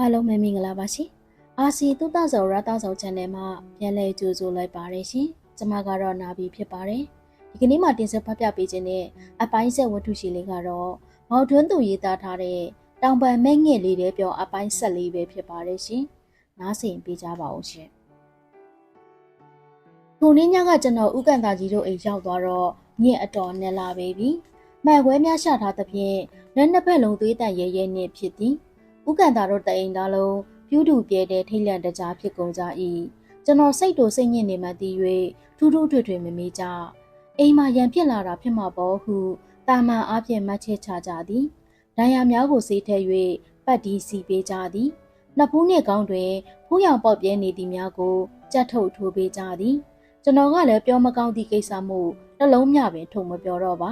အားလုံးပဲမင်္ဂလာပါရှင်။အာစီတုတဆောရတာဆော channel မှာပြန်လည်ကြိုဆိုလိုက်ပါတယ်ရှင်။ကျွန်မကတော့နာဘီဖြစ်ပါတယ်။ဒီကနေ့မှတင်ဆက်ဖတ်ပြပေးခြင်းနဲ့အပိုင်းဆက်ဝတ္ထုရှိလေးကတော့မော်တွန်းသူရေးသားထားတဲ့တောင်ပံမဲ့ငှက်လေးတဲ့ပြောအပိုင်းဆက်လေးပဲဖြစ်ပါတယ်ရှင်။နားဆင်ပေးကြပါဦးရှင်။ထိုနေ့ညကကျွန်တော်ဥက္ကန္တာကြီးတို့အိမ်ရောက်သွားတော့ညက်အတော်နဲ့လာပေပြီ။မှန်ခွဲများရှာထားသဖြင့်လက်နှစ်ဖက်လုံးသွေးတန်ရဲရဲနဲ့ဖြစ်သည်။ ဥက္ကန္တာတို့တအိမ်သားလုံးပြူးတူပြဲတဲ့ထိတ်လန့်တကြားဖြစ်ကုန်ကြ၏ကျွန်တော်စိတ်တို့စိတ်ညစ်နေမှသိ၍ထူးထူးထွေထွေမမေးကြအိမ်မှာရန်ဖြစ်လာတာဖြစ်မှာပေါ့ဟုတာမန်အားဖြင့်မှတ်ချက်ချကြသည်ဒဏ်ရာများကိုဆေးထည့်၍ပတ်ဒီစီပေးကြသည်နှစ်ဖူးနှင့်ကောင်းတွင်ဖူးရောင်ပေါက်ပြဲနေသည်များကိုကြက်ထုတ်ထိုးပေးကြသည်ကျွန်တော်ကလည်းပြောမကောင်းသည့်ကိစ္စမှုနှလုံးမြပင်ထုံမပြောတော့ပါ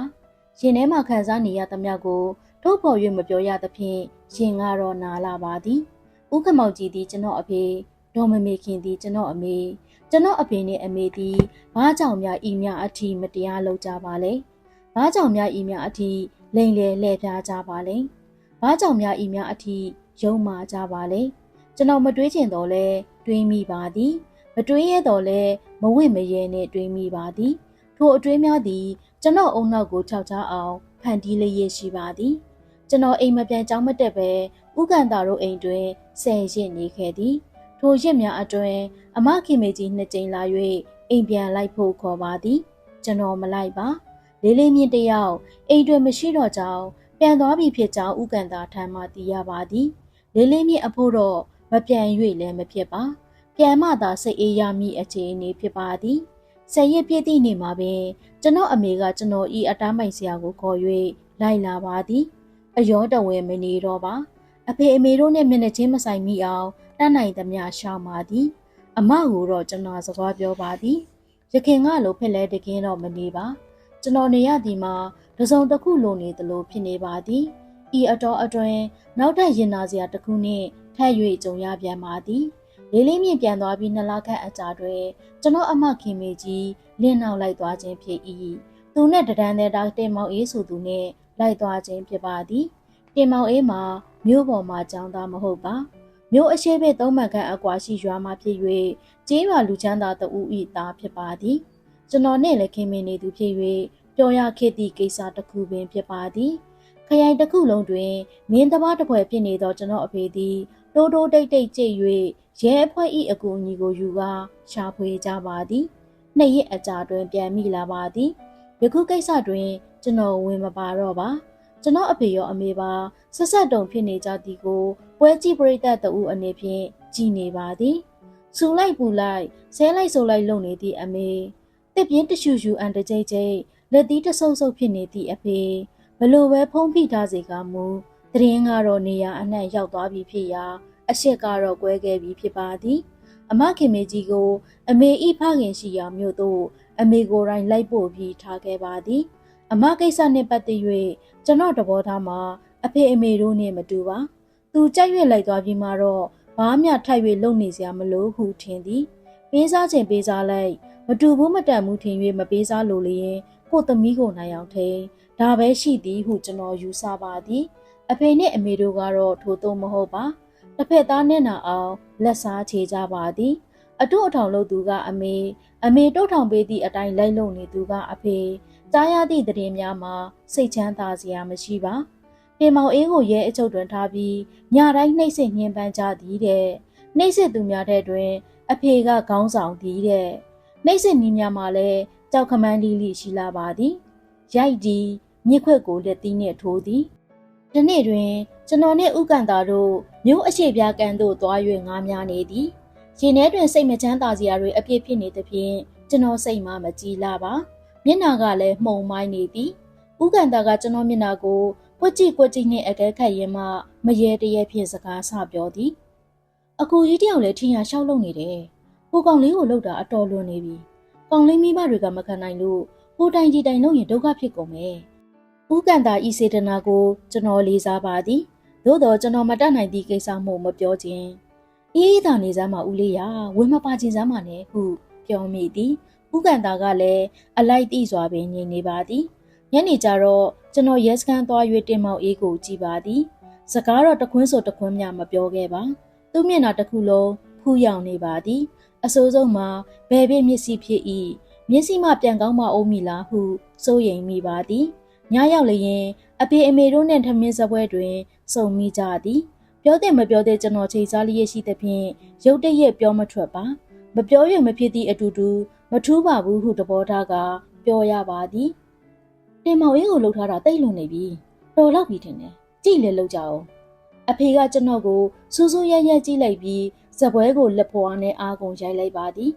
ရင်ထဲမှာခံစားနေရသမျှကိုထု တ်ဖော်၍မပြောရသဖြင့်ရင်ကတော့နာလာပါသည်ဥက္ကမောက်ကြီးသည်ကျွန်တော်အဖေဒေါ်မမေခင်သည်ကျွန်တော်အမေကျွန်တော်အဖေနဲ့အမေသည်ဘာကြောင့်များဤများအထီးမတရားလုပ်ကြပါလဲဘာကြောင့်များဤများအထီးလိန်လေလှည့်ပြားကြပါလဲဘာကြောင့်များဤများအထီးယုံမာကြပါလဲကျွန်တော်မတွေးချင်တော့လဲတွေးမိပါသည်မတွေးရတော့လဲမဝင့်မရဲနဲ့တွေးမိပါသည်ထိုအတွေးများသည်ကျွန်တော်အုံနောက်ကိုခြောက်ချအောင်ဖန်တီးလျက်ရှိပါသည် ကျွန်တော်အိမ်မပြန်ကြောင်းမတက်ပဲဥကန်တာတို့အိမ်တွင်ဆယ်ရစ်နေခဲ့သည်ထိုရစ်များအတွင်အမခင်မေကြီးနှစ်ကြိမ်လာ၍အိမ်ပြန်လိုက်ဖို့ခေါ်ပါသည်ကျွန်တော်မလိုက်ပါလေးလေးမြင့်တယောက်အိမ်တွင်မရှိတော့ကြောင်းပြန်သွားပြီဖြစ်ကြောင်းဥကန်တာထံမှသိရပါသည်လေးလေးမြင့်အဖို့တော့မပြန်၍လည်းမဖြစ်ပါပြန်မှသာစိတ်အေးရမည့်အခြေအနေဖြစ်ပါသည်ဆယ်ရစ်ပြည့်သည့်နေ့မှာပင်ကျွန်တော်အမေကကျွန်တော်ဤအတားမိုင်ဆရာကိုခေါ်၍လိုက်လာပါသည် အယောတဝဲမနေတော့ပါအဖေအမေတို့နဲ့မျက်နှာချင်းမဆိုင်မိအောင်တတ်နိုင်သမျှရှောင်ပါသည် အမကိုတော့ကျွန်တော်စကားပြောပါသည်ရခင်ကလိုဖြစ်လဲတကင်းတော့မနေပါကျွန်တော်နေရသည်မှာတစုံတစ်ခုလိုနေသလိုဖြစ်နေပါသည်ဤအတော်အတွင်နောက်ထပ်ရင်နာစရာတစ်ခုနှင့်ထပ်၍ကြုံရပြန်ပါသည်လေးလေးမြင့်ပြန်သွားပြီးနှစ်လခန့်အကြာတွင်ကျွန်တော်အမခင်မေကြီးလင်းနောက်လိုက်သွားခြင်းဖြစ်၏ သူနဲ့တဒန်းတဲ့ဒေါက်တာမောင်အေးဆိုသူနဲ့လိုက်သွားခြင်းဖြစ်ပါသည်တင်မောင်အေးမှာမြို့ပေါ်မှာကျောင်းသားမဟုတ်ပါမြို့အရှိဘက်သုံးမှန်ခန့်အကွာရှိရွာမှာဖြစ်၍ကျေးရွာလူချမ်းသာတဦးဤသားဖြစ်ပါသည်ကျွန်တော်နဲ့လည်းခင်မင်နေသူဖြစ်၍ပြောရခဲ့သည့်ကိစ္စတစ်ခုပင်ဖြစ်ပါသည်ခရိုင်တစ်ခုလုံးတွင်မင်းတပားတစ်ဖွဲဖြစ်နေသောကျွန်တော်အဖေသည်တိုးတိုးတိတ်တိတ်ကြိတ်၍ရဲအဖွဲ့၏အကူအညီကိုယူကာရှာဖွေကြပါသည်နှစ်ရက်အကြာတွင်ပြန်မိလာပါသည် ယခုကိစ္စတွင်ကျွန်တော်ဝင်မပါတော့ပါကျွန်တော်အဖေရောအမေပါဆက်ဆက်တုံဖြစ်နေကြသည်ကိုပွဲကြည့်ပရိသတ်တဦးအနေဖြင့်ကြည်နေပါသည်စူလိုက်ပူလိုက်ဆဲလိုက်ဆိုလိုက်လုံနေသည့်အမေတစ်ပြင်းတရှူရှူအန်တကြိတ်ကြိတ်လက်သီးတဆုပ်ဆုပ်ဖြစ်နေသည့်အဖေဘလို့ပဲဖုံးဖိထားစေကမူတရင်ကတော့နေရအနှံ့ရောက်သွားပြီဖြစ်ရာအရှက်ကတော့ကွဲခဲ့ပြီဖြစ်ပါသည် အမခင်မေကြီးကို အမေဤဖခင်ရှိရာမြို့သို့ အမေကိုယ်တိုင်လိုက်ပို့ပြီးထားခဲ့ပါသည် အမကိစ္စနှင့်ပတ်သက်၍ကျွန်တော်တဘောသားမှာအဖေအမေတို့နဲ့မတူပါသူကြိုက်ရွက်လိုက်သွားပြီးမှတော့ဘာမှထိုက်၍လုံနေစရာမလိုဟုထင်သည်ပေးစားခြင်းပေးစားလိုက်မတူဘူးမတန်ဘူးထင်၍မပေးစားလိုလျင်ကိုသမီးကိုနိုင်အောင်ထိန်ဒါပဲရှိသည်ဟုကျွန်တော်ယူဆပါသည်အဖေနဲ့အမေတို့ကတော့ထိုသို့မဟုတ်ပါတစ်ဖက်သားနဲ့နာအောင်လက်စားချေကြပါသည် အတုအထောင်လုပ်သူကအမေအမေတုတ်ထောင်ပေးသည့်အတိုင်းလိုက်လုံနေသူကအဖေကြားရသည့်သတင်းများမှာစိတ်ချမ်းသာစရာမရှိပါတင်မောင်အေးကိုရဲအချုပ်တွင်ထားပြီးညတိုင်းနှိမ့်စစ်ညှဉ်းပန်းကြသည်တဲ့နှိမ့်စစ်သူများတဲ့တွင် အဖေကခေါင်းဆောင်သည်တဲ့နှိမ့်စစ်နီးများမှာလည်းကြောက်ခမန်းလီလီရှိလာပါသည်ရိုက်ဒီမြစ်ခွက်ကိုလက်သီးနှင့်ထိုးသည်ဒီနေ့တွင် ကျွန်တော်နှင့်ဥကန်တာတို့မြို့အရှိပြားကန်သို့သွား၍ငားများနေသည် ရင်ထဲတွင်စိတ်မချမ်းသာစရာတွေအပြည့်ဖြစ်နေသဖြင့်ကျွန်တော်စိတ်မှမကြည်လာပါမျက်နာကလည်းမှုံမိုင်းနေသည်ဥကန်တာကကျွန်တော်မျက်နာကိုပွက်ကြည့်ပွက်ကြည့်နဲ့အကဲခတ်ရင်မှမရေတရေဖြင့်စကားဆပြောသည်အကူကြီးတယောက်လည်းထင်ရရှောက်လုံနေတယ်ကိုကောင်လေးကိုလှုပ်တာအတော်လွန်နေပြီကောင်လေးမိဘတွေကမခံနိုင်လို့ဟိုတိုင်ဒီတိုင်လုံးရင်ဒုက္ခဖြစ်ကုန်မယ်ဥကန်တာဤစေတနာကိုကျွန်တော်လေးစားပါသည်သို့တော့ကျွန်တော်မတတ်နိုင်သည့်ကိစ္စမှမပြောခြင်း အေးသာနေစမ်းမဦးလေးရဝင်းမပါခြင်းစမ်းမနဲ့ဟုပြောမိသည်ဥကန်တာကလည်းအလိုက်တိစွာပင်ငြိမ်နေပါသည်ညနေကျတော့ကျွန်တော်ရဲစခန်းသွား၍တင်မောင်အေးကိုကြည်ပါသည်စကားတော့တခွန်းဆိုတခွန်းမြမပြောခဲ့ပါသူ့မျက်နှာတစ်ခုလုံးဖူးယောင်နေပါသည်အစိုးဆုံးမှာဘယ်ပြမျက်စိဖြစ်၏မျက်စိမှပြန်ကောင်းမအောင်မိလားဟုစိုးရိမ်မိပါသည်ညရောက်လျင်အဖေအမေတို့နှင့်ထမင်းစပွဲတွင်စုံမိကြသည် ပြောတဲ့မပြောတဲ့ကျွန်တော်ချိန်စားလျက်ရှိသဖြင့်ရုတ်တရက်ပြောမထွက်ပါမပြောရမဖြစ်သည့်အတူတူမထူးပါဘူးဟုတဘောထားကပြောရပါသည်တင်မောင်ရေးကိုလှုပ်ထားတာတိတ်လွန်နေပြီတော်တော့ပြီထင်တယ်ကြည့်လေလှုပ်ကြအောင်အဖေကကျွန်တော်ကိုစူးစူးရဲရဲကြည့်လိုက်ပြီးစပွဲကိုလက်ဖွားနဲ့အားကုန်ရိုက်လိုက်ပါသည်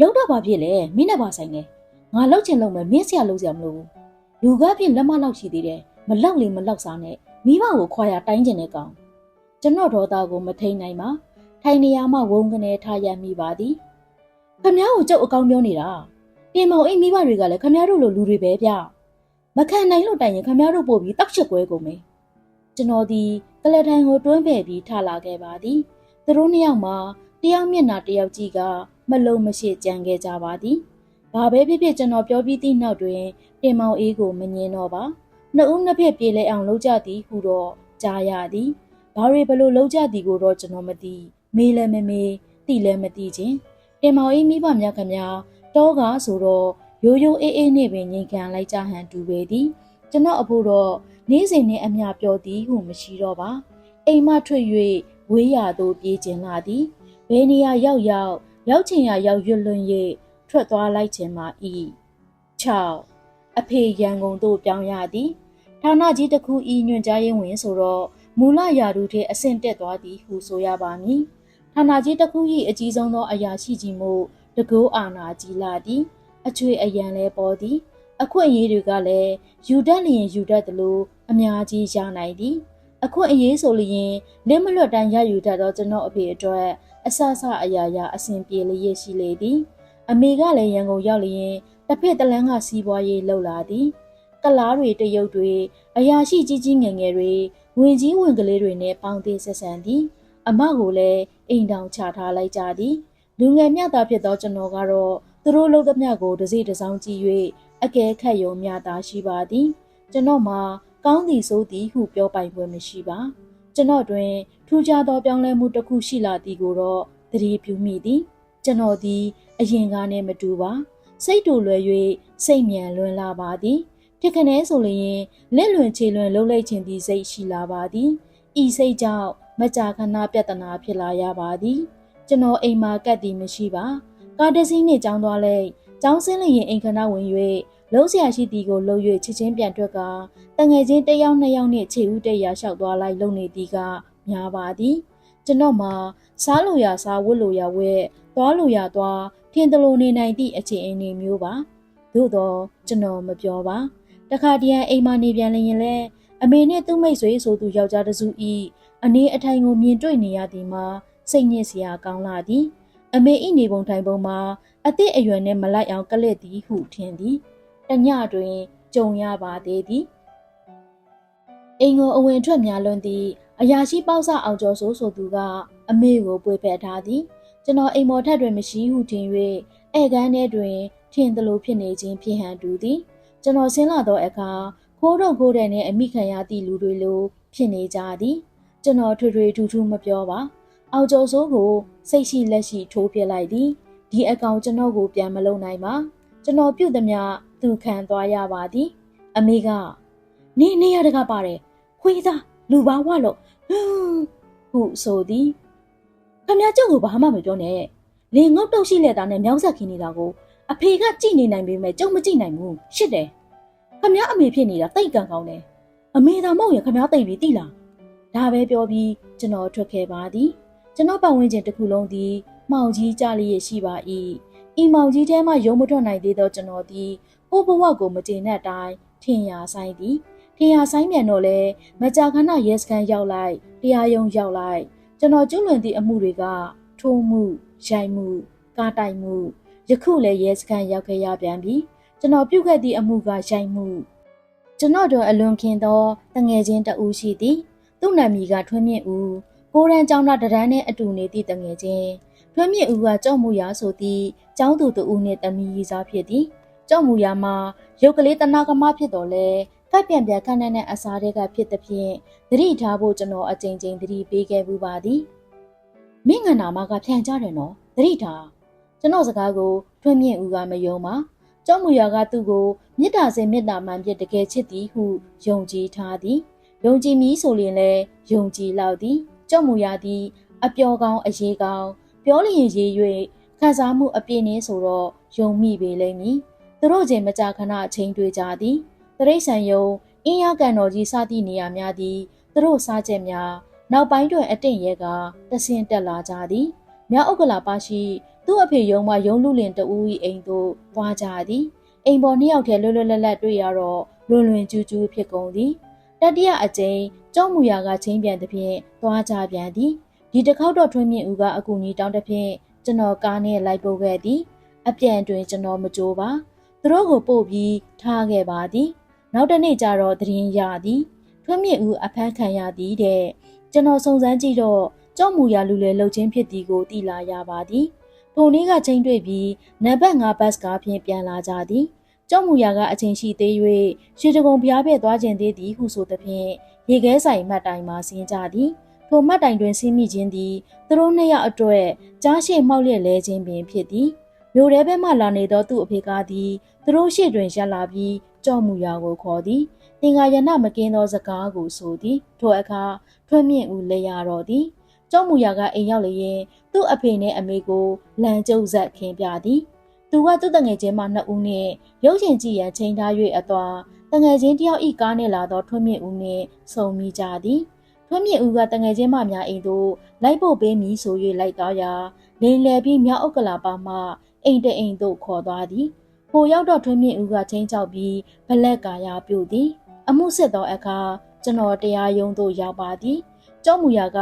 လှုပ်တော့ဘာဖြစ်လဲမင်းနဲ့ပါဆိုင်နေငါလှုပ်ချင်လို့မယ်မင်းဆရာလှုပ်စရာမလိုဘူးလူကပြင်လက်မလောက်ရှိသေးတယ်မလောက်လေမလောက်စားနဲ့မိဘကိုခွာရတိုင်းကျင်တဲ့ကောင် ကျွန်တော်ဒေါသကိုမထိန်နိုင်ပါထိုင်နေရမှဝုံကနေထရမိပါသည်ခမည်းကိုကြောက်အကောင်းပြောနေတာတင်မောင်အိမ်မိဘတွေကလည်းခမည်းတို့လိုလူတွေပဲဗျမခံနိုင်လို့တိုင်ရင်ခမည်းတို့ပို့ပြီးတောက်ချက်ကွဲကုန်မယ်ကျွန်တော်ဒီကလထိုင်ကိုတွန်းပယ်ပြီးထလာခဲ့ပါသည်သူတို့နှစ်ယောက်မှာတယောက်မျက်နှာတယောက်ကြည့်ကမလုံမရှိကြံခဲ့ကြပါသည်ဘာပဲဖြစ်ဖြစ်ကျွန်တော်ပြောပြီးသည့်နောက်တွင်တင်မောင်အေးကိုမငင်းတော့ပါနှစ်ဦးနှစ်ဖက်ပြေလဲအောင်လုပ်ကြသည်ဟုတော့ကြားရသည် ဘာတွေဘလို့လုပ်ကြသည်ကိုတော့ကျွန်တော်မသိမေးလည်းမမေးသိလည်းမသိချင်းတင်မောင်အေးမိဘများခင်ဗျာတောကဆိုတော့ရိုးရိုးအေးအေးနဲ့ပင်ငြိမ်ခံလိုက်ကြဟန်တူပေသည်ကျွန်တော်အဖို့တော့နေ့စဉ်နဲ့အမျှပြောသည်ဟုမရှိတော့ပါအိမ်မထွက်၍ဝေးရသို့ပြေးကျင်လာသည်ဘယ်နေရာရောက်ရောက်ရောက်ချင်ရရောက်ရွတ်လွန်၍ထွက်သွားလိုက်ခြင်းမှာဤ6အဖေရန်ကုန်သို့ပြောင်းရသည်ဌာနကြီးတစ်ခုဤညွှန်ကြားရေးဝင်ဆိုတော့ မူလရာထူးထက်အဆင့်တက်သွားသည်ဟုဆိုရပါမည်ဌာနကြီးတစ်ခု၏အကြီးဆုံးသောအရာရှိကြီးမှုတကူအာနာကြီးလာသည်အချွေအယံလဲပေါ်သည်အခွင့်အရေးတွေကလည်းယူတတ်လျင်ယူတတ်သလိုအများကြီးရနိုင်သည်အခွင့်အရေးဆိုလျင်လက်မလွတ်တိုင်းရယူတတ်သောကျွန်တော်အဖေအတွက်အဆအဆအရာရာအစဉ်ပြေလျက်ရှိလေသည်အမေကလည်းရန်ကုန်ရောက်လျင်တစ်ဖက်တလန်းကစီးပွားရေးလှုပ်လာသည်ကလားတွေတရုတ်တွေအရာရှိကြီးကြီးငယ်ငယ်တွေ ဝင်ကြီးဝင်ကလေးတွေနဲ့ပေါင်းသေးဆက်ဆံသည်အမကိုလည်းအိမ်တောင်ချထားလိုက်ကြသည်လူငယ်မြတ်သားဖြစ်သောကျွန်တော်ကတော့သူတို့လုပ်သမျှကိုတစ်စိတစ်စောင်းကြည့်၍အကဲခတ်ယုံမြတာရှိပါသည် ကျွန်တော်မှာကောင်းသည်ဆိုသည်ဟုပြောပိုင်ခွင့်မရှိပါ ကျွန်တော်တွင်ထူးခြားသောပြောင်းလဲမှုတစ်ခုရှိလာသည်ကိုတော့သတိပြုမိသည်ကျွန်တော်သည် အရင်ကနဲ့မတူပါ စိတ်တူလွယ်၍စိတ်မြန်လွင်လာပါသည် ဖြစ်ခနဲဆိုလျင်လက်လွန်ခြေလွန်လှုပ်လိုက်ခြင်းသည်စိတ်ရှိလာပါသည်ဤစိတ်ကြောင့်မကြာခဏပြဿနာဖြစ်လာရပါသည်ကျွန်တော်အိမ်မှာကတ်သည်မရှိပါကားတစ်စီးနှင့်ကြောင်းသွားလိုက်ကျောင်းဆင်းလျင်အိမ်ခဏဝင်၍လုံးဆရာရှိသည်ကိုလှုပ်၍ချစ်ချင်းပြန်တွက်ကတငယ်ချင်းတစ်ယောက်နှစ်ယောက်နှင့်ခြေဦးတရလျှောက်သွားလိုက်လုံနေသည်ကများပါသည်ကျွန်တော်မှာစားလို့ရစားဝတ်လို့ရဝတ်သွားလို့ရသွားထင်သလိုနေနိုင်သည့်အခြေအနေမျိုးပါသို့တော့ကျွန်တော်မပြောပါ တခါတည်းအိမ်မနေပြန်လျင်လဲအမေနဲ့သူ့မိတ်ဆွေဆိုသူယောက်ျားတစုဤအနေအထိုင်ကိုမြင်တွေ့နေရသည်မှာစိတ်ညစ်စရာကောင်းလာသည်အမေဤနေပုံထိုင်ပုံမှာအသည့်အရွယ်နဲ့မလိုက်အောင်ကလက်သည်ဟုထင်သည်တညတွင်ကြုံရပါသေးသည်အိမ်ကိုအဝင်ထွက်များလွန်းသည့်အရာရှိပေါက်စအောင်ကျော်ဆိုဆိုသူကအမေကိုပွေဖက်ထားသည်ကျွန်တော်အိမ်မော်ထက်တွင်မရှိဟုထင်၍ဧကန်းထဲတွင်ထင်သလိုဖြစ်နေခြင်းဖြစ်ဟန်တူသည် ကျွန်တော်ဆင်းလာသောအခါခိုးတော့ခိုးတဲ့နဲ့အမိခံရသည့်လူတွေလိုဖြစ်နေကြသည်ကျွန်တော်ထွေထွေထူးထူးမပြောပါ အောင်ကျော်စိုးကိုစိတ်ရှိလက်ရှိထိုးပြလိုက်သည်ဒီအကောင်ကျွန်တော်ကိုပြန်မလုံနိုင်ပါကျွန်တော်ပြုတ်သည်များသူခံသွားရပါသည် အမေကနေနေရတကပါတယ်ခွေးသားလူပါဝလို့ဟွန်းဟုဆိုသည်ခမကျုပ်ကိုဘာမှမပြောနဲ့လင်ငုတ်တုတ်ရှိလက်သားနဲ့မြောက်ဆက်ခင်းနေတာကို အဖေကကြည်နေနိုင်ပေမဲ့ကျုပ်မကြည်နိုင်ဘူးရှစ်တယ်ခမအမေဖြစ်နေတာတိတ်ကန်ကောင်းတယ်အမေသာမဟုတ်ရင်ခမတိတ်ပြီးတိလားဒါပဲပြောပြီးကျွန်တော်ထွက်ခဲ့ပါသည်ကျွန်တော်ပတ်ဝန်းကျင်တစ်ခုလုံးသည်မှောင်ကြီးကြလျက်ရှိပါ၏ဤမှောင်ကြီးထဲမှရုံမထွက်နိုင်သေးသောကျွန်တော်သည်ကိုဘဝကိုမကျေနပ်တိုင်းထင်ရဆိုင်သည်ထင်ရဆိုင်မြန်တော့လဲမကြာခဏရဲစခန်းရောက်လိုက်တရားရုံးရောက်လိုက်ကျွန်တော်ကျွလွန်သည့်အမှုတွေကထိုးမှုရိုက်မှုကားတိုက်မှု ယခုလည်းရဲစခန်းရောက်ခဲ့ရပြန်ပြီကျွန်တော်ပြုတ်ခဲ့သည့်အမှုကရိုက်မှုကျွန်တော်တို့အလွန်ခင်သောတငယ်ချင်းတဦးရှိသည်သူ့နာမည်ကထွန်းမြင့်ဦးကိုရန်ကျောင်းသားတရန်းနဲ့အတူနေသည့်တငယ်ချင်းထွန်းမြင့်ဦးကကြောက်မှုရာဆိုသည့်ကျောင်းသူတဦးနှင့်တမီးရီစားဖြစ်သည်ကြောက်မှုရာမှာရုပ်ကလေးတနာကမဖြစ်တော်လဲကပ်ပြန်ပြန်ခန်းနဲ့အစားတွေကဖြစ်သဖြင့်သတိထားဖို့ကျွန်တော်အကြိမ်ကြိမ်သတိပေးခဲ့မှုပါသည်မင်းငနာမကဖြန်ကြတယ်နော်သတိထား ကျွန်တော်စကားကိုထွန်းမြင့်ဦးကမယုံပါကျောင်းမူရကသူ့ကိုမေတ္တာစင်မေတ္တာမှန်ပြတကယ်ချစ်သည်ဟုယုံကြည်ထားသည်ယုံကြည်မည်ဆိုရင်လည်းယုံကြည်လောက်သည်ကျောင်းမူရသည်အပျော်ကောင်းအရေးကောင်းပြောလျင်ရေး၍ခံစားမှုအပြည့်နှင်းဆိုတော့ယုံမိပေလိမ့်မည်သူတို့ချင်းမကြာခဏအချိန်တွေ့ကြသည်တရိษံယုံအင်းရကန်တော်ကြီးစသည့်နေရာများသည်သူတို့စားချက်များနောက်ပိုင်းတွင်အတင့်ရဲကတဆင်တက်လာကြသည်မြောက်ဥက္ကလာပါရှိ သူ့အဖေယုံမှယုံလူလင်တူ၏အိမ်သို့သွားကြသည်အိမ်ပေါ်နှစ်ယောက်တည်းလွတ်လွတ်လပ်လပ်တွေ့ရတော့လွန်လွင်ကျူးကျူးဖြစ်ကုန်သည်တတိယအကြိမ်ကျောင်းမူရာကချင်းပြန်သည်ဖြင့်သွားကြပြန်သည်ဒီတစ်ခေါက်တော့ထွန်းမြင့်ဦးကအကူကြီးတောင်းသည်ဖြင့်ကျွန်တော်ကားနဲ့လိုက်ပို့ခဲ့သည် အပြန်တွင်ကျွန်တော်မကြိုးပါသူတို့ကိုပို့ပြီးထားခဲ့ပါသည် နောက်တစ်နေ့ကျတော့သတင်းရသည်ထွန်းမြင့်ဦးအဖမ်းခံရသည်တဲ့ကျွန်တော်စုံစမ်းကြည့်တော့ကြောက်မူရလူလေလှုပ်ချင်းဖြစ်သည်ကိုသိလာရပါသည် ထိုနေ့ကချင်းတွေ့ပြီးနံပါတ်5ဘတ်ကားဖြင့်ပြန်လာကြသည်ကြောက်မူရကအချိန်ရှိသေး၍ရွှေတကုံဖျားပဲ့သွားခြင်းသေးသည်ဟုဆိုသဖြင့်ရေခဲဆိုင်မှတ်တိုင်မှဆင်းကြသည်ထိုမှတ်တိုင်တွင်ဆင်းမိခြင်းသည်သူတို့နှစ်ယောက်အတွက်ကြားရှိမှောက်လျက်လဲခြင်းပင်ဖြစ်သည်မြို့ထဲဘက်မှလာနေသောသူ့အဖေကားသည်သူတို့ရှေ့တွင်ရပ်လာပြီးကြောက်မူရာကိုခေါ်သည်သင်္ကာရဏမကင်းသောစကားကိုဆိုသည်ထိုအခါထွန်းမြင့်ဦးလက်ရတော့သည်ကြောက်မူရာကအိမ်ရောက်လျင် သူ့အဖေနှင့်အမေကိုလမ်းကျုပ်ဆက်ခင်းပြသည်သူကသူ့တငယ်ချင်းမနှစ်ဦးနှင့်ရုပ်ရှင်ကြည့်ရန်ချိန်ထား၍အသွာတငယ်ချင်းတယောက်ဤကားနှင့်လာသောထွန်းမြင့်ဦးနှင့်ဆုံမိကြသည်ထွန်းမြင့်ဦးကတငယ်ချင်းမများအိမ်သို့လိုက်ဖို့ပေးမည်ဆို၍လိုက်သွားရာလိန်လယ်ပြီးမြောက်ဥက္ကလာပါမှအိမ်တအိမ်သို့ခေါ်သွားသည်ဟိုရောက်တော့ထွန်းမြင့်ဦးကချင်းချောက်ပြီးဘလက်ကာရပြုတ်သည် အမှုစစ်သောအခါကျွန်တော်တရားရုံးသို့ရောက်ပါသည်ကျောင်းမူရာက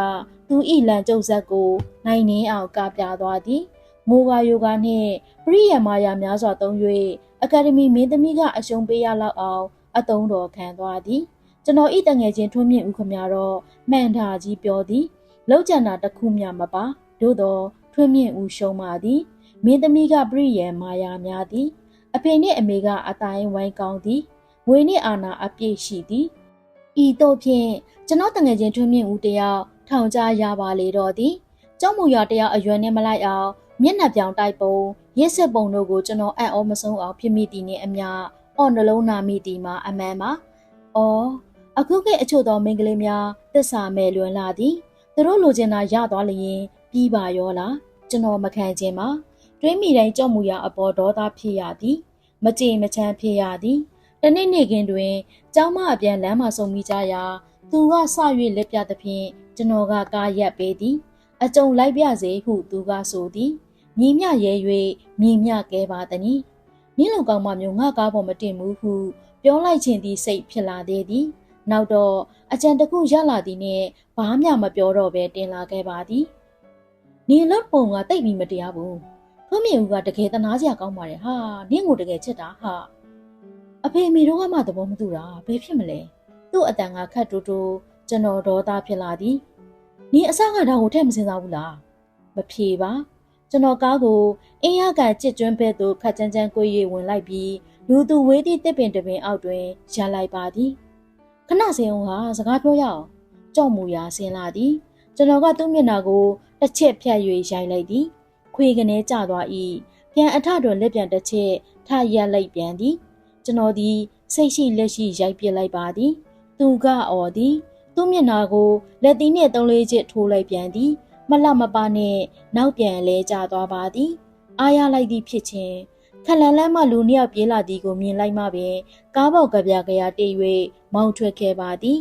သူဤလန်ကျုပ်ဆက်ကို နိုင်နှင်းအောင်ကပြသွားသည်မိုးကယိုကနှင့်ပရိယမာယာများစွာသုံး၍အကယ်ဒမီမင်းသမီးကအရှုံးပေးရလောက်အောင်အတုံးတော်ခံသွားသည်ကျွန်တော်ဤတငယ်ချင်းထွန်းမြင့်ဦးခမရတော့မှန်တာကြီးပြောသည်လောက်ကျန်တာတစ်ခုမျှမပါသို့တော့ထွန်းမြင့်ဦးရှုံးပါသည်မင်းသမီးကပရိယမာယာများသည်အဖေနှင့်အမေကအတိုင်းဝိုင်းကောင်းသည်ငွေနှင့်အာဏာအပြည့်ရှိသည်ဤသို့ဖြင့်ကျွန်တော်တငယ်ချင်းထွန်းမြင့်ဦးတယောက် ထောင်ကြရပါလေတော့သည်ကျောင်းမူရတယောက်အရွယ်နဲ့မလိုက်အောင်မျက်နှာပြောင်တိုက်ပုံရစ်စစ်ပုံတို့ကိုကျွန်တော်အံ့ဩမဆုံးအောင်ဖြစ်မိသည်နှင့်အမျှအော်နှလုံးနာမိသည်မှာအမှန်ပါ။အော်အခုခေတ်အချို့သောမိန်းကလေးများသစ္စာမဲ့လွန်လာသည်သူတို့လိုချင်တာရသွားလျင်ပြီးပါရောလားကျွန်တော်မခံခြင်းပါတွေးမိတိုင်းကြောက်မှုရအပေါ်ဒေါသဖြစ်ရသည်မကြည်မချမ်းဖြစ်ရသည်တနေ့နေ့ခင်တွင်ကျောင်းမအပြန်လမ်းမှာဆုံမိကြရာသူကဆ၍လက်ပြသဖြင့် ကျွန်တော်ကကားရက်ပေးသည် အကြုံလိုက်ပြစေဟုသူကဆိုသည်မြည်မြရဲ၍မြည်မြကဲပါသည်နီနင်းလုံကောင်းမမျိုးငါကားပေါ်မတင်ဘူးဟုပြောလိုက်ခြင်းသည်စိတ်ဖြစ်လာသေးသည်နောက်တော့အကြံတခုရလာသည်နှင့်ဘာမှမပြောတော့ဘဲတင်လာခဲ့ပါသည်နင်းလက်ပုံကတိတ်ပြီးမတရားဘူးထွန်းမြင့်ဦးကတကယ်တနာစရာကောင်းပါတယ်ဟာနင့်ကိုတကယ်ချစ်တာဟာအဖေမိတို့ကမှသဘောမတူတာဘယ်ဖြစ်မလဲသူ့အတန်ကခတ်တူတူ ကျွန်တော်ဒေါသဖြစ်လာသည်နင်းအစကဒါကိုထည့်မစင်စားဘူးလားမဖြေပါကျွန်တော်ကားကိုအင်းရကန်ကြစ်ကျွန်းဘက်သို့ခတ်ကြမ်းကြမ်းကို၍ဝင်လိုက်ပြီးလူသူဝေးသည့်တစ်ပင်တစ်ပင်အောက်တွင်ရလိုက်ပါသည်ခဏစင်အောင်ကစကားပြောရအောင်ကြောက်မူရာဆင်းလာသည်ကျွန်တော်ကသူ့မျက်နှာကိုတစ်ချက်ဖြတ်၍ရိုက်လိုက်သည်ခွေကနေကျသွား၏ပြန်အထတွင်လက်ပြန်တစ်ချက်ထရက်လိုက်ပြန်သည်ကျွန်တော်သည်စိတ်ရှိလက်ရှိရိုက်ပစ်လိုက်ပါသည်သူကအော်သည် သူ့မျက်နှာကိုလက်သီးနှင့်သုံးလေးချစ်ထိုးလိုက်ပြန်သည် မလမပနဲ့နောက်ပြန်လဲကျသွားပါသည်အားရလိုက်သည့်ဖြစ်ခြင်းခလန်လန်းမှလူနှစ်ယောက်ပြေးလာသည်ကိုမြင်လိုက်မှပင်ကားပေါ်ကပြကရတေး၍မောင်းထွက်ခဲ့ပါသည်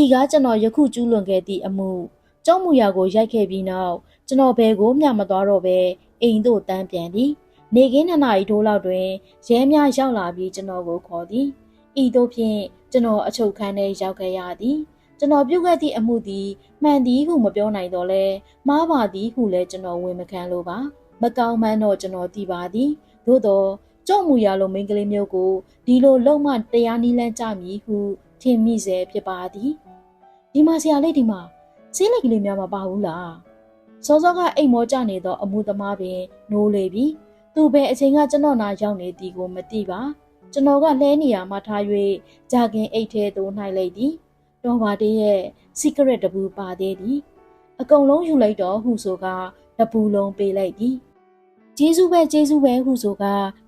ဤကားကျွန်တော်ယခုကျူးလွန်ခဲ့သည့်အမှုကျောင်းမူရာကိုရိုက်ခဲ့ပြီးနောက်ကျွန်တော်ဘယ်ကိုမျှမသွားတော့ဘဲအိမ်သို့တန်းပြန်သည် နေကင်းနှစ်နာရီထိုးလောက်တွင်ရဲများရောက်လာပြီးကျွန်တော်ကိုခေါ်သည်ဤသို့ဖြင့်ကျွန်တော်အချုပ်ခန်းထဲရောက်ခဲ့ရသည် ကျွန်တော်ပြုတ်ခဲ့သည့်အမှုသည်မှန်သည်ဟုမပြောနိုင်တော့လဲမှားပါသည်ဟုလည်းကျွန်တော်ဝန်မခံလို့ပါမကောင်းမှန်းတော့ကျွန်တော်သိပါသည်သို့တော့ကြော့မူရလိုမိန်းကလေးမျိုးကိုဒီလိုလုံမတရားနီးလန်းကြမည်ဟုထင်မိစေဖြစ်ပါသည်ဒီမှာဆရာလေးဒီမှာဈေးလိုက်ကလေးများမပါဘူးလားစောစောကအိမ်မောကြနေသောအမှုသမားပင်နိုးလေပြီသူဘယ်အချိန်ကကျွန်တော်နာရောက်နေသည်ကိုမသိပါကျွန်တော်ကလဲနေရမှထား၍ဂျာကင်အိတ်ထဲသို့နှိုက်လိုက်သည် တော်ပါတဲ့ရဲ့ secret တပူပါသေးသည်အကုန်လုံးယူလိုက်တော့ဟုဆိုကတပူလုံးပေးလိုက်သည်ကျေးဇူးပဲကျေးဇူးပဲဟုဆိုက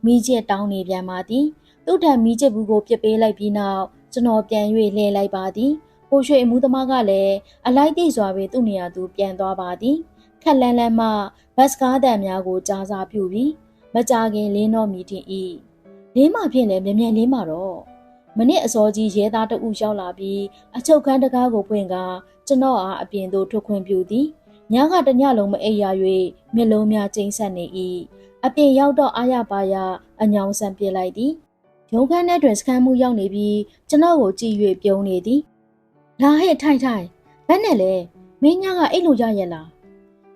မိကျက်တောင်းနေပြန်ပါသည်သူ့ထံမိကျက်ဘူးကိုပြစ်ပေးလိုက်ပြီးနောက်ကျွန်တော်ပြန်၍လှည့်လိုက်ပါသည်ဟိုရွှေအမှုသမားကလည်းအလိုက်တိတ်စွာပဲသူ့နေရာသူပြန်သွားပါသည်ခက်လန်းလန်းမှဘတ်စကားတန်များကိုကြားစားပြုပြီးမကြခင်လင်းတော်မီတင်ဤလင်းမှဖြင့်လည်းမြ мян လင်းမှာတော့ မနစ်အစောကြီးရဲသားတအုပ်ရောက်လာပြီးအချုပ်ခန်းတကားကိုဖွင့်ကကျွန်တော်အားအပြင်သို့ထွက်ခွင့်ပြုသည်ညကတညလုံးမအိပ်ရ၍မျက်လုံးများကျိန်းဆက်နေ၏အပြင်ရောက်တော့အာရပါရအညောင်ဆန်ပြစ်လိုက်သည်ရုံခန်းထဲတွင်စခန်းမှုရောက်နေပြီးကျွန်တော်ကိုကြည့်၍ပြုံးနေသည်လာဟဲ့ထိုင်ထိုင်ဘယ်နဲ့လဲမင်းညကအိတ်လို့ရရဲ့လား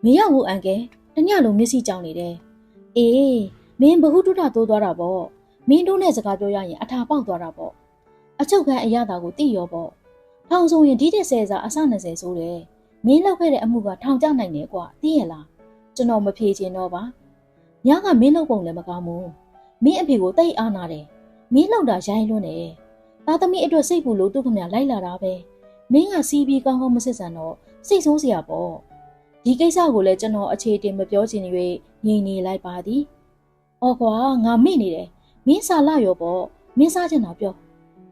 မရောက်ဘူးအန်ကယ်တညလုံးမျက်စိကြောင်နေတယ်အေးမင်းဘဟုတုတတိုးသွားတာပေါ့မင်းတို့နဲ့စကားပြောရရင်အထာပေါက်သွားတာပေါ့ အချုပ်ခန်းအရသာကိုသိရောပေါ့ထောင်ဆိုရင်ဒီတဲ့ဆယ်စာအစ20ဆိုတယ်မင်းလောက်ခဲ့တဲ့အမှုကထောင်ကျနိုင်တယ်ကွာသိရလားကျွန်တော်မဖြေချင်တော့ပါညကမင်းလောက်ပုံလည်းမကောင်းဘူးမင်းအဖေကိုတိတ်အားနာတယ်မင်းလောက်တာရိုင်းလွန်းတယ်သားသမီးအတွက်စိတ်ပူလို့သူ့ခမလိုက်လာတာပဲမင်းကစီးပြီးကောင်းကောင်းမစစ်စံတော့စိတ်ဆိုးစရာပေါ့ဒီကိစ္စကိုလည်းကျွန်တော်အခြေတင်မပြောချင်၍ငြိမ်နေလိုက်ပါသည်။အော်ကွာငါမေ့နေတယ်။မင်းစာလာရောပေါ့။မင်းစားချင်တာပြော။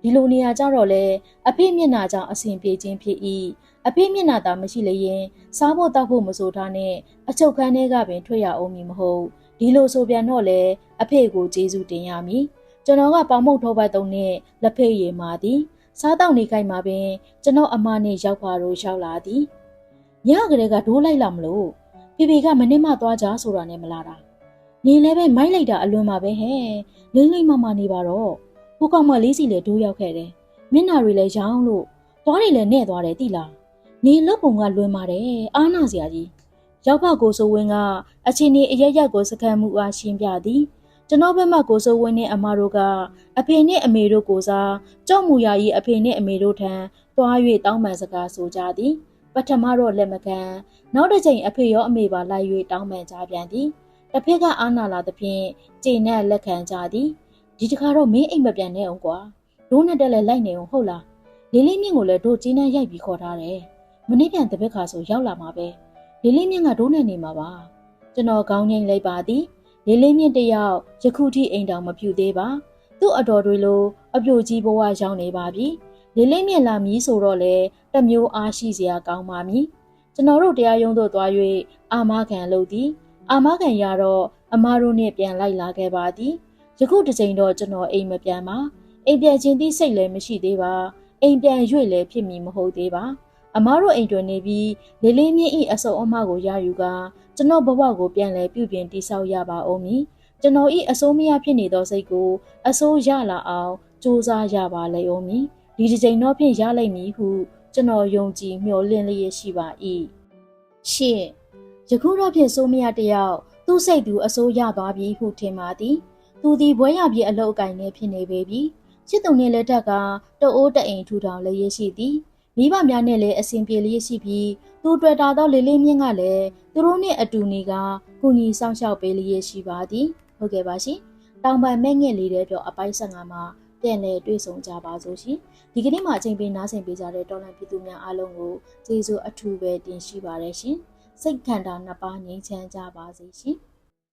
ဒီလိုနေရာကြတော့လေအဖေမျက်နှာကြောင့်အဆင်ပြေခြင်းဖြစ်၏။အဖေမျက်နှာသာမရှိလျင်စားဖို့တောက်ဖို့မဆိုထားနဲ့အချုပ်ခန်းထဲကပင်ထွက်ရအောင်မည်မဟုတ်။ဒီလိုဆိုပြန်တော့လေအဖေကိုကျေးဇူးတင်ရမည်။ကျွန်တော်ကပေါမုတ်ထောပတ်တုံးနဲ့လက်ဖေးရည်မာသည်။စားတောက်နေခိုင်မှာပင်ကျွန်တော်အမနဲ့ရောက်ပါတော့ရောက်လာသည်။ညကလေးကဒိုးလိုက်လာမလို့ဖေဖေကမနစ်မသွားကြဆိုတာနဲ့မလာတာနေလည်းပဲမိုက်လိုက်တာအလွန်ပါပဲဟဲ့လိမ့်လိမ့်မမနေပါတော့ ကိုကောင်မလေးစီလည်းဒိုးရောက်ခဲ့တယ်မျက်နာတွေလည်းရောင်းလို့သွားတွေလည်းနဲ့သွားတယ်တိလားနေလွတ်ပုံကလွင်ပါတယ်အားနာစရာကြီးရောက်ဖကိုဆိုဝင်းကအချင်းနေအရရက်ကိုစကန်မှုအားရှင်းပြသည်ကျွန်တော်ဘက်မှကိုစိုးဝင်းနဲ့အမတို့ကအဖေနဲ့အမေတို့ကိုစားကြောက်မူရာကြီးအဖေနဲ့အမေတို့ထံသွား၍တောင်းပန်စကားဆိုကြသည်ပထမတော့လက်မကန်နောက်တစ်ချိန်အဖေရောအမေပါလိုက်၍တောင်းပန်ကြပြန်သည်တစ်ဖက်ကအာနာလာသဖြင့်ကျိန်နဲ့လက်ခံကြသည် ဒီတခါတော့မင်းအိမ်မပြန်နဲ့အောင်ကွာဒိုးနဲ့တက်လဲလိုက်နေအောင်ဟုတ်လားလေးလေးမြင့်ကိုလည်းဒိုးကျင်းနဲ့ရိုက်ပြီးခေါ်ထားတယ်မနေ့ပြန်တပည့်ခါဆိုရောက်လာမှာပဲလေးလေးမြင့်ကဒိုးနဲ့နေမှာပါကျွန်တော်ကောင်းငိမ့်လိုက်ပါသည်လေးလေးမြင့်တယောက်ယခုထိအိမ်တောင်မပြူသေးပါသူ့အတော်တွေလိုအပြိုကြီးဘဝရောက်နေပါပြီလေးလေးမြင့်လာမည်ဆိုတော့လေတမျိုးအားရှိစရာကောင်းပါမည်ကျွန်တော်တို့တရားရုံးသို့သွား၍အာမခံလုပ်သည် အာမခံရတော့အမားတို့နှင့်ပြန်လိုက်လာခဲ့ပါသည် ယခုတစ်ချိန်တော့ကျွန်တော်အိမ်မပြန်ပါအိမ်ပြန်ခြင်းသည့်စိတ်လည်းမရှိသေးပါအိမ်ပြန်၍လည်းဖြစ်မည်မဟုတ်သေးပါအမားတို့အိမ်တွင်နေပြီးလေးလေးမြင့်ဤအစုံအမကိုရယူကကျွန်တော်ဘဝကိုပြန်လဲပြုပြင်တိဆောက်ရပါအောင်မည်ကျွန်တော်ဤအစိုးမရဖြစ်နေသောစိတ်ကိုအစိုးရလာအောင်စူးစမ်းရပါလေအောင်မည်ဒီဒီချိန်တော့ဖြင့်ရလိမ့်မည်ဟုကျွန်တော်ယုံကြည်မျှော်လင့်လျက်ရှိပါ၏ရှင့်ယခုတော့ဖြင့်စိုးမရတယောက်သူ့စိတ်သူအစိုးရသွားပြီဟုထင်ပါသည် သူသည်ဘွဲရပြေအလုတ်အကင်နဲ့ဖြစ်နေပေပြီချစ်သူနှင့်လက်ထက်ကတအိုးတအိမ်ထူထောင်လျက်ရှိသည်မိဘများနဲ့လည်းအစဉ်ပြေလျက်ရှိပြီးသူတွေ့တာတော့လေးလေးမြင့်ကလည်းသူတို့နဲ့အတူနေကကုညီဆောင်ရှောက်ပေးလျက်ရှိပါသည်ဟုတ်ကဲ့ပါရှင်တောင်ပံမဲ့ငှက်လေးတဲ့တော့အပိုင်း15မှာပြန်လည်တွေ့ဆုံကြပါစို့ရှင်ဒီကနေ့မှအချိန်ပေးနားဆင်ပေးကြတဲ့တော်လန်ပြည်သူများအားလုံးကိုကျေးဇူးအထူးပဲတင်ရှိပါရရှင်စိတ်ခန္ဓာနှစ်ပါးငြိမ်းချမ်းကြပါစေရှင်